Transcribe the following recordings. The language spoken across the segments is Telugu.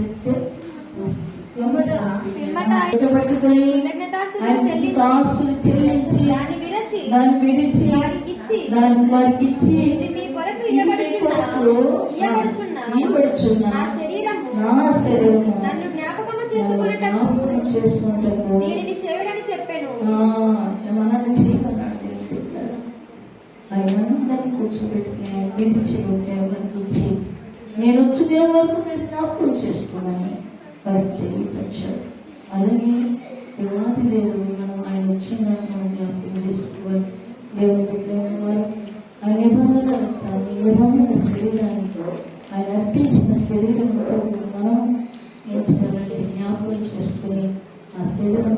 చెప్తే పట్టుకొని చెల్లించి కాసులు చెల్లించి దాన్ని విరిచి వారికిచ్చి దాన్ని వారికి ఇచ్చి ఇది నా శరీరము జ్ఞాపకం కూర్చోబెట్టి ఉంటే నేను వచ్చి దేవుని వరకు మీరు జ్ఞాపకం చేసుకోమని వారికి తెలియపరిచాడు అలాగే దేవాది దేవుడు మనం ఆయన వచ్చిన మనం జ్ఞాపకం చేసుకోవాలి. దేవుని బిడ్డలైన వారు ఆ నిబంధన రక్తాన్ని నిబంధన శరీరానికి ఆయన అర్పించిన శరీరంతో మనం ఏం చేయాలంటే జ్ఞాపకం చేసుకుని ఆ శరీరం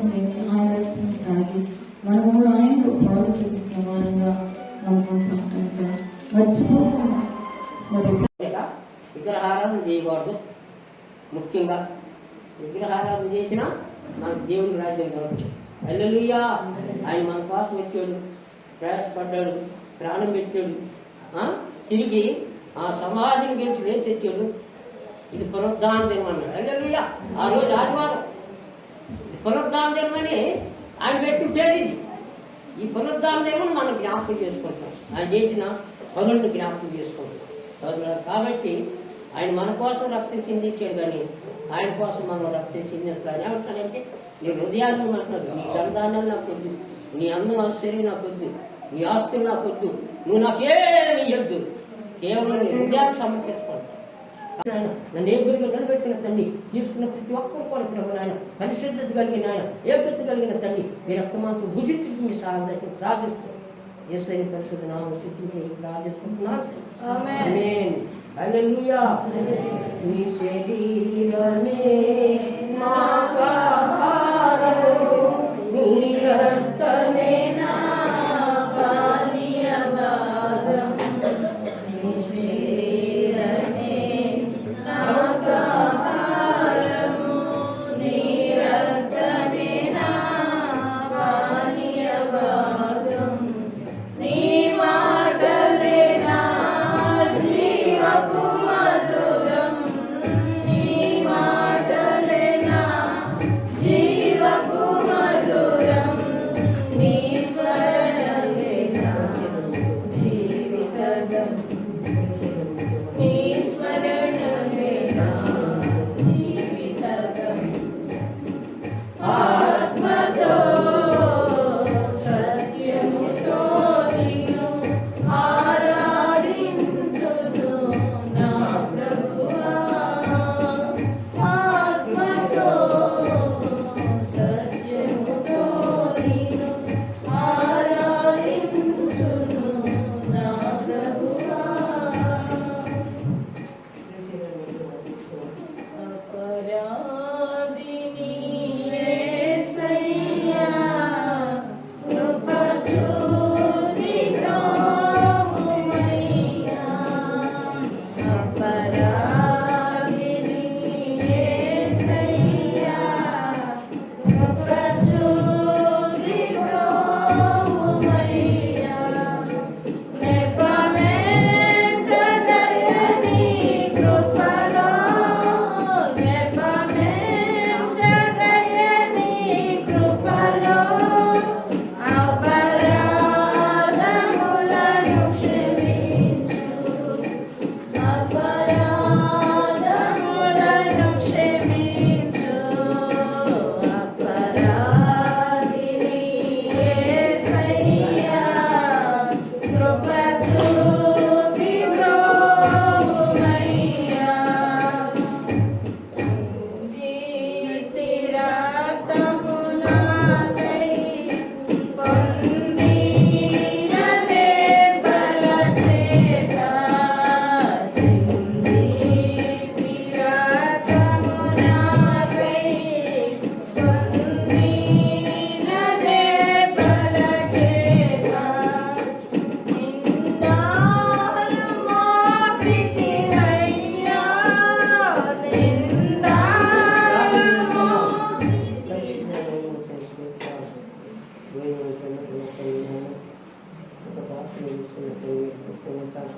ఆయన రక్తం తాగి మనం కూడా ఆయనలో పాలు పాల్గొనే వారంగా మనం కనుక. మర్చిపోకుండా ముఖ్యంగా విగ్రహారాధన చేసినా మన దేవుని రాజ్యం కలగదు అల్లెలుయ్యా ఆయన మన కోసం వచ్చాడు ప్రయాసపడ్డాడు ప్రాణం పెట్టాడు తిరిగి ఆ సమాధిని గెలిచి లేచి వచ్చాడు. ఇది పునరుద్ధాన దినం అన్నాడు అల్లెలుయ్యా ఆ రోజు ఆదివారం. పునరుద్ధాన దినం అని ఆయన పెట్టుంటేది ఇది. ఈ పునరుద్ధాన దినం మనం జ్ఞాపకం చేసుకుంటాం. ఆయన చేసిన పనులను జ్ఞాపకం చేసుకుంటాం. కాబట్టి ఆయన మన కోసం రక్తం చిందించాడు కానీ ఆయన కోసం మనం రక్తం చిందించాడు ఏమంటాడంటే నీ హృదయాన్ని అంటున్నాడు నీ దండాన్ని నాకు వద్దు నీ అందం ఆశ్చర్యం నాకు వద్దు నీ ఆస్తులు నాకు వద్దు నువ్వు నాకేమి ఇవ్వద్దు కేవలం నీ హృదయాన్ని సమర్పించుకుంటావు నాయన నన్ను ఏ గురిగా నిలబెట్టిన తండ్రి తీసుకున్న ప్రతి ఒక్కరు కూడా ప్రభు నాయన పరిశుద్ధత కలిగిన ఆయన ఏకత కలిగిన తండ్రి మీ రక్తమాంసం భుజించి మీ సహాయం ప్రార్థిస్తున్నాను. ఏసైని పరిశుద్ధ నామం సిద్ధించి ప్రార్థిస్తున్నాను. Hallelujah. Hallelujah. Amen.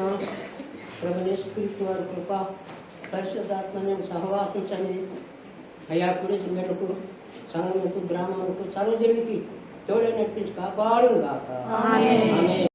ప్రభుత్వ వారి కృప పరిశుద్ధాత్మని సహవాసించండి అయా కుడి మెడకు సంఘముకు గ్రామముకు సర్వజనుడికి తోడే నడిపించి ఆమేన్. ఆమేన్.